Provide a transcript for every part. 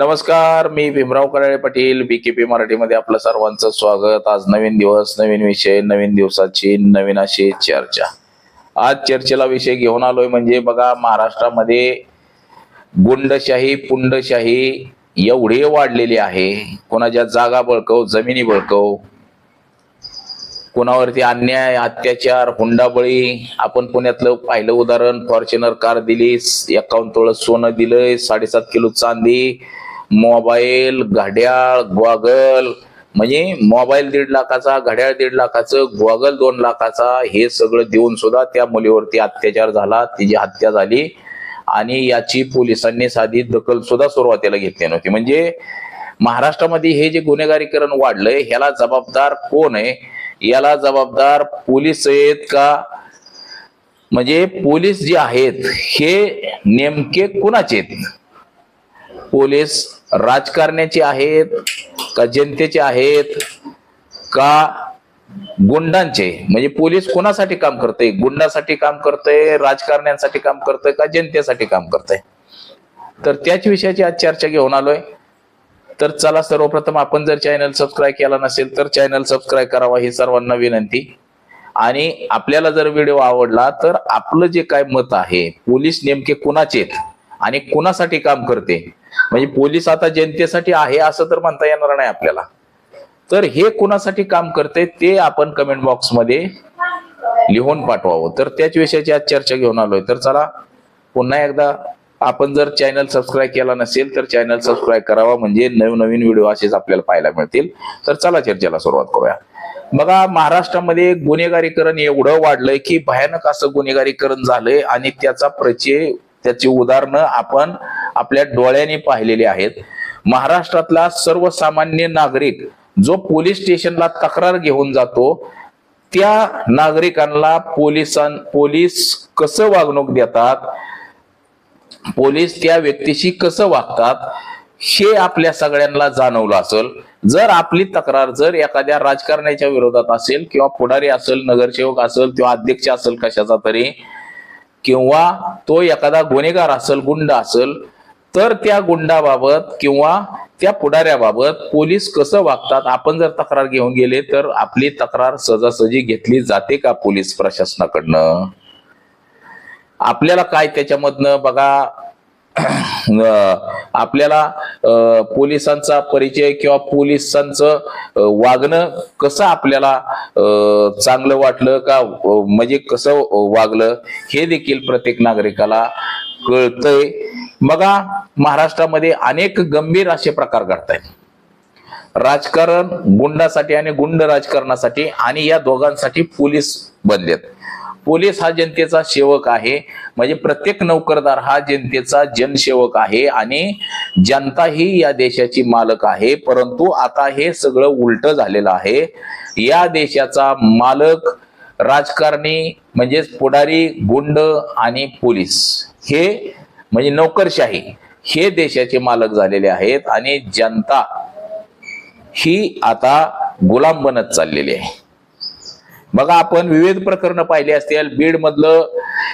नमस्कार मी भीमराव कराळे पाटील बीकेपी मराठीमध्ये आपलं सर्वांचं स्वागत. आज नवीन दिवस नवीन विषय नवीन दिवसाची नवीन अशी चर्चा. आज चर्चेला विषय घेऊन आलोय म्हणजे बघा महाराष्ट्रामध्ये गुंडशाही पुंडशाही एवढी वाढलेली आहे. कोणाच्या जागा बळकव जमिनी बळकव. कोणावरती अन्याय अत्याचार हुंडाबळी. आपण पुण्यातलं पाहिलं उदाहरण फॉर्च्युनर कार दिली एकावन्न तोळ सोनं दिलंय साडेसात किलो चांदी. मोबाईल घड्याळ गॉगल म्हणजे मोबाईल दीड लाखाचा घड्याळ दीड लाखाचं गॉगल दोन लाखाचा हे सगळं देऊन सुद्धा त्या मुलीवरती अत्याचार झाला तिची हत्या झाली. आणि याची पोलिसांनी साधी दखल सुद्धा सुरुवातीला घेतली नव्हती. म्हणजे महाराष्ट्रामध्ये हे जे गुन्हेगारीकरण वाढलंय ह्याला जबाबदार कोण आहे? याला जबाबदार पोलीस आहेत का? म्हणजे पोलीस जे आहेत हे नेमके कुणाचे आहेत? पोलीस राजकारण्याचे आहेत का जनतेचे आहेत का गुंडांचे? म्हणजे पोलीस कोणासाठी काम करते गुंडासाठी काम करतंय राजकारण्यांसाठी काम करतंय का जनतेसाठी काम करतंय? तर त्याच विषयाची आज चर्चा घेऊन आलोय. तर चला सर्वप्रथम आपण जर चॅनल सबस्क्राईब केला नसेल तर चॅनल सबस्क्राईब करावा ही सर्वांना विनंती. आणि आपल्याला जर व्हिडिओ आवडला तर आपलं जे काय मत आहे पोलीस नेमके कुणाचे आहेत? आणि कुणासाठी काम करते? म्हणजे पोलीस आता जनतेसाठी आहे असं तर म्हणता येणार नाही आपल्याला. तर हे कुणासाठी काम करते ते आपण कमेंट बॉक्समध्ये लिहून पाठवावं. तर त्याच विषयाची आज चर्चा घेऊन आलोय. तर चला पुन्हा एकदा आपण जर चॅनल सबस्क्राईब केला नसेल तर चॅनल सबस्क्राईब करावा. म्हणजे नवनवीन व्हिडिओ असेच आपल्याला पाहायला मिळतील. तर चला चर्चेला सुरुवात करूया. बघा महाराष्ट्रामध्ये गुन्हेगारीकरण एवढं वाढलंय की भयानक असं गुन्हेगारीकरण झालंय आणि त्याचा परिचय त्याची उदाहरणं आपण आपल्या डोळ्यांनी पाहिलेली आहेत. महाराष्ट्रातला सर्वसामान्य नागरिक जो पोलीस स्टेशनला तक्रार घेऊन जातो त्या नागरिकांना पोलिसां पोलीस कसं वागणूक देतात? पोलीस त्या व्यक्तीशी कसं वागतात? हे आपल्या सगळ्यांना जाणवलं असेल. जर आपली तक्रार जर एखाद्या राजकारण्याच्या विरोधात असेल किंवा पुढारी असेल नगरसेवक असेल किंवा अध्यक्ष असेल कशाचा तरी किंवा तो एखादा गुन्हेगार असेल गुंड असेल तर त्या गुंडाबाबत किंवा त्या पुढाऱ्याबाबत पोलीस कसं वागतात आपण जर तक्रार घेऊन गेले तर आपली तक्रार सजासजी घेतली जाते का पोलीस प्रशासनाकडनं? आपल्याला काय त्याच्यामधनं बघा आपल्याला पोलिसांचा परिचय किंवा पोलिसांचं वागणं कसं आपल्याला चांगलं वाटलं का म्हणजे कसं वागलं हे देखील प्रत्येक नागरिकाला कळतंय. बघा महाराष्ट्रामध्ये अनेक गंभीर असे प्रकार घडतायत. राजकारण गुंडासाठी आणि गुंड राजकारणासाठी आणि या दोघांसाठी पोलीस बनलेत. पोलीस हा जनतेचा सेवक आहे. म्हणजे प्रत्येक नोकरदार हा जनतेचा जनसेवक आहे आणि जनता ही या देशाची मालक आहे. परंतु आता हे सगळं उलट झालेलं आहे. या देशाचा मालक राजकारणी म्हणजेच पुढारी गुंड आणि पोलीस हे म्हणजे नोकरशाही हे देशाचे मालक झालेले आहेत आणि जनता ही आता गुलाम बनत चाललेली आहे. बघा आपण विविध प्रकरण पाहिली असतील. बीड मधलं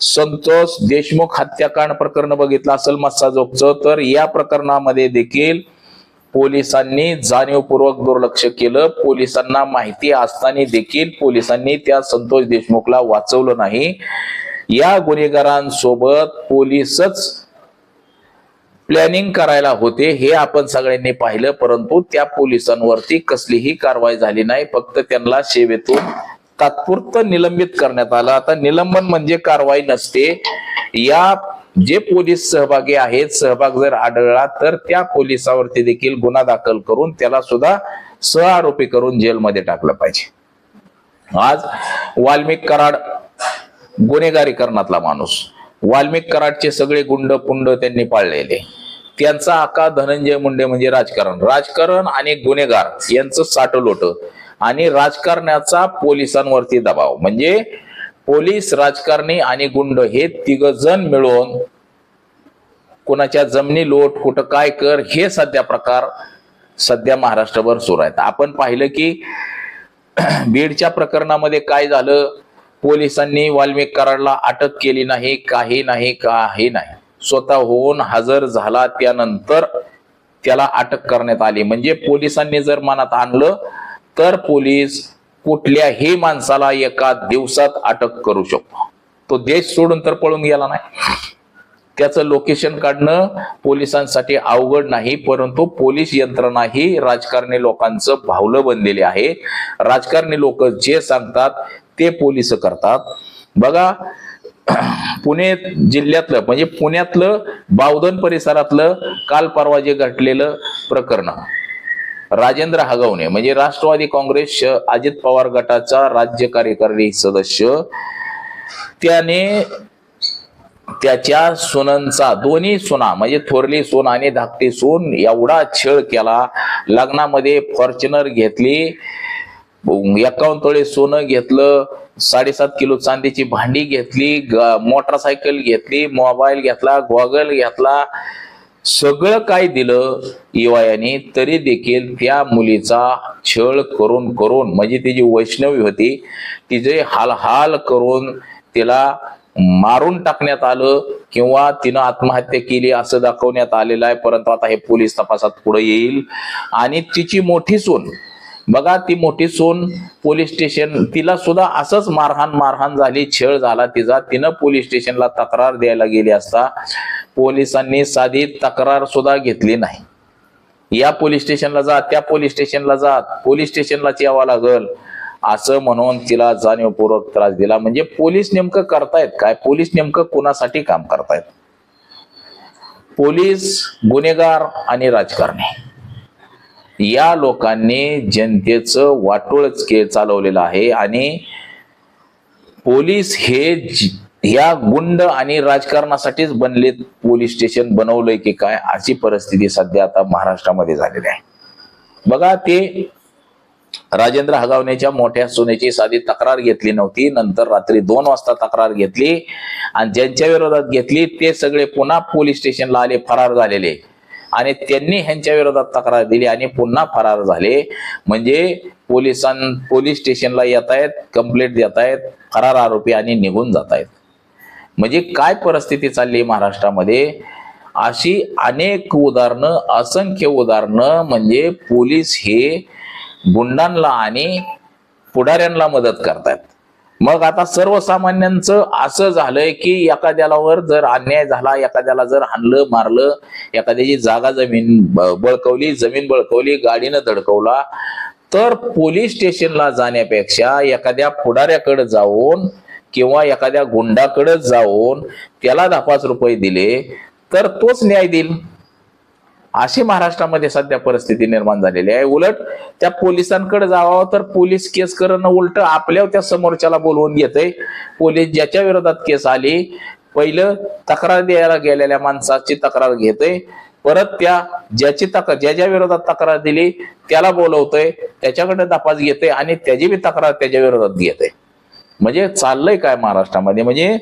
संतोष देशमुख हत्याकांड प्रकरण बघितलं असेल मस्साजोगचं तर या प्रकरणामध्ये देखील पोलिसांनी जाणीवपूर्वक दुर्लक्ष केलं. पोलिसांना माहिती असताना देखील पोलिसांनी त्या संतोष देशमुखला वाचवलं नाही. या गुन्हेगारांसोबत पोलीसच प्लॅनिंग करायला होते हे आपण सगळ्यांनी पाहिलं. परंतु त्या पोलिसांवरती कसलीही कारवाई झाली नाही. फक्त त्यांना सेवेतून तात्पुरतं निलंबित करण्यात आलं. आता निलंबन म्हणजे कारवाई नसते. या जे पोलीस सहभागी आहेत सहभाग जर आढळला तर त्या पोलिसावरती देखील गुन्हा दाखल करून त्याला सुद्धा सहआरोपी करून जेलमध्ये टाकलं पाहिजे. आज वाल्मिक कराड गुन्हेगारीकरणातला माणूस. वाल्मिक कराडचे सगळे गुंड पुंड त्यांनी पाळलेले. त्यांचा आका धनंजय मुंडे म्हणजे राजकारण. राजकारण आणि गुन्हेगार यांचं साठलोट आणि राजकारण्याचा पोलिसांवरती दबाव. म्हणजे पोलीस राजकारणी आणि गुंड हे तिघ जण मिळून कुणाच्या जमिनी लोट कुठं काय कर हे सध्या प्रकार सध्या महाराष्ट्रभर सुरू आहेत. आपण पाहिलं की बीडच्या प्रकरणामध्ये काय झालं? पोलिसांनी वाल्मिक कराडला अटक केली नाही काही नाही काही नाही. स्वतः होऊन हजर झाला त्यानंतर त्याला अटक करण्यात आली. म्हणजे पोलिसांनी जर मनात आणलं तर पोलीस कुठल्याही माणसाला एका दिवसात अटक करू शकतो. तो देश सोडून तर पळून गेला नाही. त्याचं लोकेशन काढणं पोलिसांसाठी अवघड नाही परंतु पोलीस यंत्रणा ही राजकारणी लोकांचं भावलं बनलेली आहे. राजकारणी लोक जे सांगतात ते पोलीस करतात. बघा पुणे जिल्ह्यातलं म्हणजे पुण्यातलं बावधन परिसरातलं काल परवा जे घडलेलं प्रकरण राजेंद्र हगवणे म्हणजे राष्ट्रवादी काँग्रेस अजित पवार गटाचा राज्य कार्यकारिणी सदस्य. त्याने त्याच्या सुनांचा दोन्ही सुना म्हणजे थोरली सून आणि धाकटी सून एवढा छळ केला. लग्नामध्ये फॉर्च्युनर घेतली. एकावन्न तोळे सोनं घेतलं. साडेसात किलो चांदीची भांडी घेतली. ग- मोटरसायकल घेतली. मोबाईल घेतला. गॉगल घेतला. सगळं काय दिलं इवायाने तरी देखील त्या मुलीचा छळ करून करून म्हणजे तिची वैष्णवी होती तिचे हालहाल करून तिला मारून टाकण्यात आलं किंवा तिनं आत्महत्या केली असं दाखवण्यात आलेलं आहे परंतु आता हे पोलीस तपासात पुढे येईल. आणि तिची मोठी सून बघा ती मोठी सून पोलीस स्टेशन तिला सुद्धा असंच मारहाण मारहाण झाली छळ झाला तिचा. तिनं पोलीस स्टेशनला तक्रार द्यायला गेली असता. पोलिसांनी साधी तक्रार सुद्धा घेतली नाही. या पोलीस स्टेशनला जा त्या पोलीस स्टेशनला जा पोलीस स्टेशनलाच यावं लागल. असं म्हणून तिला जाणीवपूर्वक त्रास दिला. म्हणजे पोलीस नेमकं करतायत काय? पोलीस नेमकं कुणासाठी काम करतायत? पोलीस गुन्हेगार आणि राजकारणी. या लोकांनी जनतेचं वाटोळच के चालवलेलं आहे आणि पोलीस हे या गुंड आणि राजकारणासाठीच बनले पोलीस स्टेशन बनवलंय की काय अशी परिस्थिती सध्या आता महाराष्ट्रामध्ये झालेली आहे. बघा ते राजेंद्र हगावण्याच्या मोठ्या सुनेची साधी तक्रार घेतली नव्हती. नंतर रात्री दोन वाजता तक्रार घेतली आणि ज्यांच्या विरोधात घेतली ते सगळे पुन्हा पोलीस स्टेशनला आले फरार झालेले. आणि त्यांनी ह्यांच्या विरोधात तक्रार दिली आणि पुन्हा फरार झाले. म्हणजे पोलिसां पोलीस स्टेशनला येत आहेत कंप्लेंट देत आहेत फरार आरोपी आणि निघून जात आहेत म्हणजे काय परिस्थिती चालली महाराष्ट्रामध्ये? अशी अनेक उदाहरणं असंख्य उदाहरणं म्हणजे पोलीस हे गुंडांना आणि पुढाऱ्यांना मदत करतात मग आता सर्वसामान्यांचं असं झालंय की एखाद्यालावर जर अन्याय झाला एखाद्याला जर हाणलं मारलं एखाद्याची जागा जमीन ब- बळकवली जमीन बळकवली गाडीनं धडकवला तर पोलीस स्टेशनला जाण्यापेक्षा एखाद्या पुढाऱ्याकडे जाऊन किंवा एखाद्या गुंडाकडे जाऊन त्याला दहा पाच रुपये दिले तर तोच न्याय देईल. अशी महाराष्ट्रामध्ये सध्या परिस्थिती निर्माण झालेली आहे. उलट त्या पोलिसांकडे जावं तर पोलीस केस करणं उलट आपल्या त्या समोरच्याला बोलवून घेतय. पोलीस ज्याच्या विरोधात केस आली पहिलं तक्रार द्यायला गेलेल्या माणसाची तक्रार घेतय. परत त्या ज्याची तक्रार ज्याच्या विरोधात तक्रार दिली त्याला बोलवतोय. त्याच्याकडे तपास घेते आणि त्याची बी तक्रार त्याच्या विरोधात घेते म्हणजे चाललंय काय महाराष्ट्रामध्ये? म्हणजे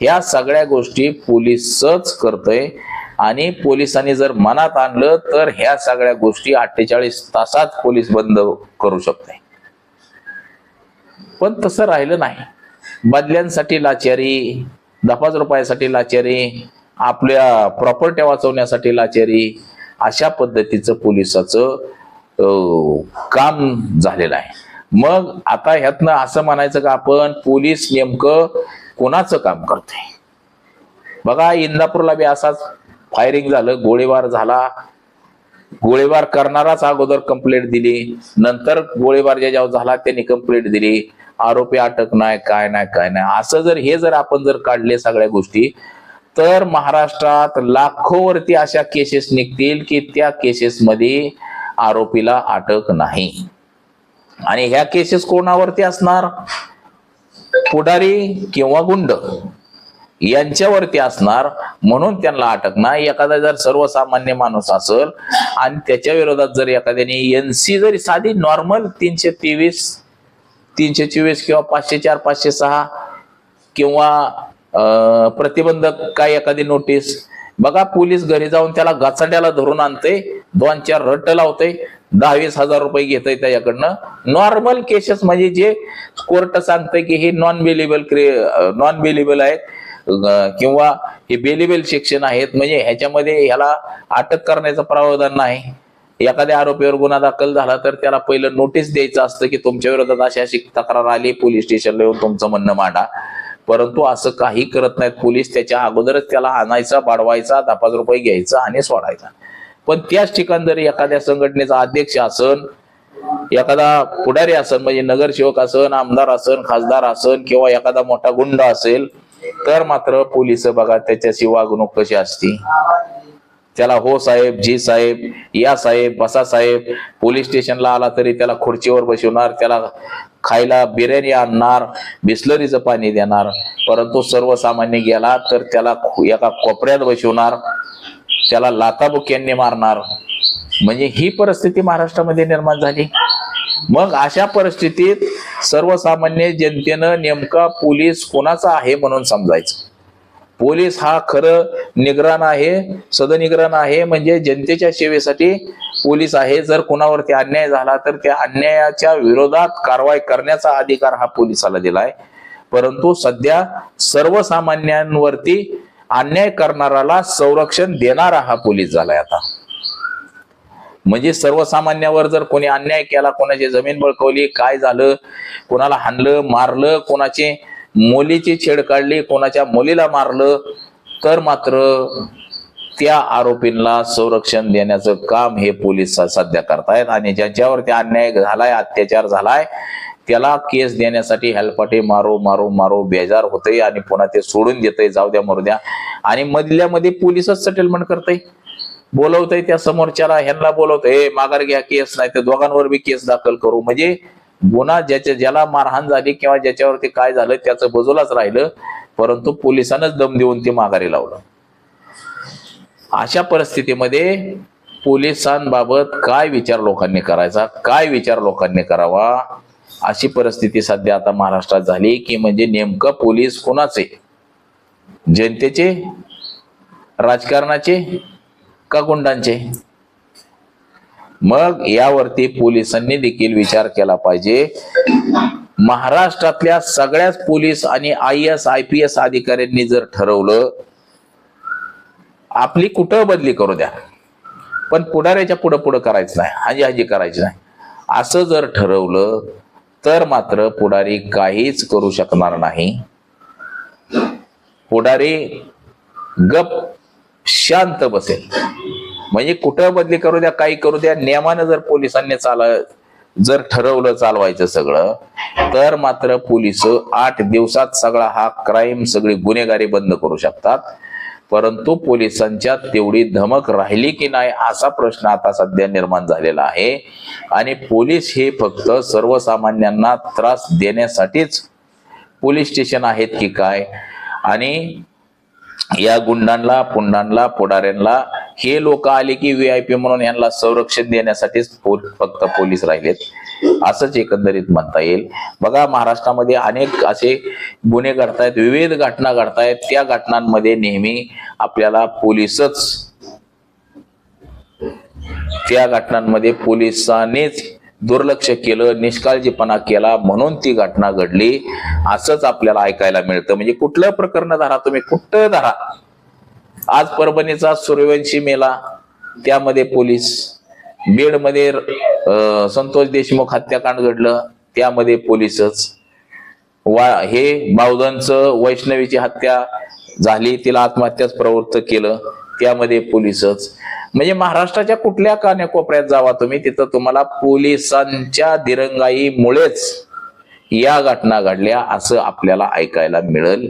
ह्या सगळ्या गोष्टी पोलीसच करतोय. आणि पोलिसांनी जर मनात आणलं तर ह्या सगळ्या गोष्टी अठ्ठेचाळीस तासात पोलीस बंद करू शकते पण तसं राहिलं नाही. बदल्यांसाठी लाचारी दहा रुपयासाठी लाचारी आपल्या प्रॉपर्ट्या वाचवण्यासाठी लाचारी अशा पद्धतीचं पोलिसाचं काम झालेलं आहे. मग आता ह्यातनं असं म्हणायचं का आपण पोलीस नेमकं कोणाचं काम करतोय? बघा इंदापूरला बी असाच फायरिंग झालं गोळीबार झाला. गोळीबार करणाराच अगोदर कंप्लेंट दिली. नंतर गोळीबार ज्याच्यावर झाला त्यांनी कंप्लेंट दिली. आरोपी अटक नाही काय नाही काय नाही. असं जर हे जर आपण जर काढले सगळ्या गोष्टी तर महाराष्ट्रात लाखोवरती अशा केसेस निघतील की त्या केसेस मध्ये आरोपीला अटक नाही. आणि ह्या केसेस कोणावरती असणार? पुढारी किंवा गुंड. यांच्यावरती असणार. म्हणून त्यांना अटक नाही. एखादा जर सर्वसामान्य माणूस असेल आणि त्याच्या विरोधात जर एखाद्याने एनसी जरी साधी नॉर्मल तीनशे तेवीस तीनशे चोवीस किंवा पाचशे चार पाचशे सहा किंवा अं, प्रतिबंधक काय एखादी नोटीस बघा पोलीस घरी जाऊन त्याला गचांड्याला धरून आणते दोन चार रट्ट लावते दहावीस हजार रुपये घेतय त्याच्याकडनं. नॉर्मल केसेस म्हणजे जे कोर्ट सांगतंय की हे नॉन बिलिबल नॉन बिलिबल आहेत किंवा हे बेलिबल शिक्षण आहेत म्हणजे ह्याच्यामध्ये ह्याला अटक करण्याचं प्रावधान नाही. एखाद्या आरोपीवर गुन्हा दाखल झाला तर त्याला पहिलं नोटीस द्यायचं असतं की तुमच्या विरोधात अशी अशी तक्रार आली पोलीस स्टेशनला येऊन तुमचं म्हणणं मांडा. परंतु असं काही करत नाहीत पोलीस त्याच्या अगोदरच त्याला आणायचा बाडवायचा दहा पाच रुपये घ्यायचा आणि सोडायचा. पण त्याच ठिकाण जर एखाद्या संघटनेचा अध्यक्ष असन एखादा पुढारी असन म्हणजे नगरसेवक असन आमदार असन खासदार असन किंवा एखादा मोठा गुंड असेल तर मात्र पोलीस बघा त्याच्याशी वागणूक कशी असती. त्याला हो साहेब जी साहेब या साहेब बसा साहेब पोलीस स्टेशनला आला तरी त्याला खुर्चीवर बसवणार त्याला खायला बिर्याणी आणणार बिस्लरीचं पाणी देणार परंतु सर्वसामान्य गेला तर त्याला एका कोपऱ्यात बसवणार त्याला लाताबुक्यांनी मारणार. म्हणजे ही परिस्थिती महाराष्ट्रामध्ये निर्माण झाली. मग अशा परिस्थितीत सर्वसामान्य जनतेनं नेमका पोलीस कोणाचा आहे म्हणून समजायचं. पोलीस हा खरं निगराण आहे सदनिग्रहण आहे म्हणजे जनतेच्या सेवेसाठी पोलीस आहे. जर कोणावरती अन्याय झाला तर त्या अन्यायाच्या विरोधात कारवाई करण्याचा अधिकार हा पोलिसाला दिलाय. परंतु सध्या सर्वसामान्यांवरती अन्याय करणाराला संरक्षण देणारा हा पोलीस झालाय आता. म्हणजे सर्वसामान्यावर जर कोणी अन्याय केला कोणाची जमीन बळकवली काय झालं कोणाला हाणलं मारलं कोणाची मुलीची छेड काढली कोणाच्या मुलीला मारलं तर मात्र त्या आरोपींना संरक्षण देण्याचं काम हे पोलीस सध्या करतायत आणि ज्यांच्यावरती अन्याय झालाय अत्याचार झालाय त्याला केस देण्यासाठी हेलपाटे मारो मारो मारो बेजार होते आणि पुन्हा ते सोडून देतय. जाऊ द्या मरू द्या. आणि मधल्या मध्ये सेटलमेंट करतय. बोलवतय त्या समोरच्याला ह्यांना बोलवतय "ए, माघार घ्या केस नाही तर दोघांवर बी केस दाखल करू. म्हणजे गुन्हा ज्याच्या ज्याला मारहाण झाली किंवा ज्याच्यावरती काय झालं त्याचं बाजूलाच राहिलं परंतु पोलिसांनाच दम देऊन ते माघारी लावलं. अशा परिस्थितीमध्ये पोलिसांबाबत काय विचार लोकांनी करायचा? काय विचार लोकांनी करावा? अशी परिस्थिती सध्या आता महाराष्ट्रात झाली की म्हणजे नेमकं पोलीस कोणाचे? जनतेचे? राजकारणाचे? का गुंडांचे? मग यावरती पोलिसांनी देखील विचार केला पाहिजे. महाराष्ट्रातल्या सगळ्याच पोलीस आणि I S I P S अधिकाऱ्यांनी जर ठरवलं आपली कुठं बदली करू द्या? पण पुढाऱ्याच्या पुढं पुढं करायचं नाही हाजी हाजी करायची नाही. असं जर ठरवलं तर मात्र पुढारी काहीच करू शकणार नाही. पुढारी गप शांत बसेल. म्हणजे कुठं बदली करू द्या काही करू द्या नियमानं जर पोलिसांनी चाल जर ठरवलं चालवायचं सगळं तर मात्र पोलीस आठ दिवसात सगळा हा क्राईम सगळी गुन्हेगारी बंद करू शकतात. परंतु पोलिसांच्या तेवढी धमक राहिली की नाही असा प्रश्न आता सध्या निर्माण झालेला आहे. आणि पोलीस हे फक्त सर्वसामान्यांना त्रास देण्यासाठीच पोलीस स्टेशन आहेत की काय? आणि या गुंडांना पुंडांना पुढाऱ्यांना हे लोक आले की व्ही आय पी म्हणून यांना संरक्षण देण्यासाठीच फक्त पोलीस राहिलेत. असंच एकंदरीत म्हणता येईल. बघा महाराष्ट्रामध्ये अनेक असे गुन्हे घडतायत विविध घटना घडतायत. त्या घटनांमध्ये नेहमी आपल्याला पोलीसच त्या घटनांमध्ये पोलिसांनीच दुर्लक्ष केलं निष्काळजीपणा केला म्हणून ती घटना घडली. असंच आपल्याला ऐकायला मिळतं. म्हणजे कुठलं प्रकरण धरा तुम्ही कुठं धरा. आज परभणीचा सूर्यवंशी मेला त्यामध्ये पोलीस बीडमध्ये संतोष देशमुख हत्याकांड घडलं त्यामध्ये पोलीसच. वा हे बावधनचं वैष्णवीची हत्या झाली तिला आत्महत्याच प्रवृत्त केलं त्यामध्ये पोलीसच. म्हणजे महाराष्ट्राच्या कुठल्या कान्याकोपऱ्यात जावा तुम्ही तिथं तुम्हाला पोलिसांच्या दिरंगाईमुळेच या घटना घडल्या असं आपल्याला ऐकायला मिळेल.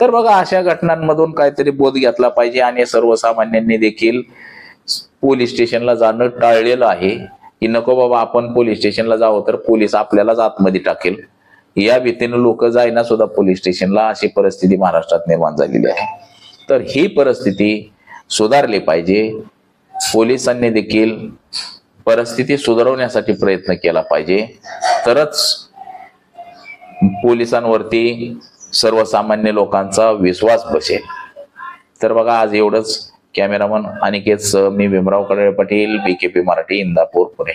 तर बघा अशा घटनांमधून काहीतरी बोध घेतला पाहिजे आणि सर्वसामान्यांनी देखील पोलीस स्टेशनला जाणं टाळलेलं आहे. की नको बाबा आपण पोलीस स्टेशनला जावं तर पोलीस आपल्यालाच आतमध्ये टाकेल. या भीतीनं लोक जाईना सुद्धा पोलीस स्टेशनला. अशी परिस्थिती महाराष्ट्रात निर्माण झालेली आहे. तर ही परिस्थिती सुधारली पाहिजे. पोलिसांनी देखील परिस्थिती सुधारवण्यासाठी प्रयत्न केला पाहिजे. तरच पोलिसांवरती सर्वसामान्य लोकांचा विश्वास बसेल. तर बघा आज एवढंच कॅमेरामन अनिकेत मी भीमराव कडळे पाटील बीकेपी मराठी इंदापूर पुणे.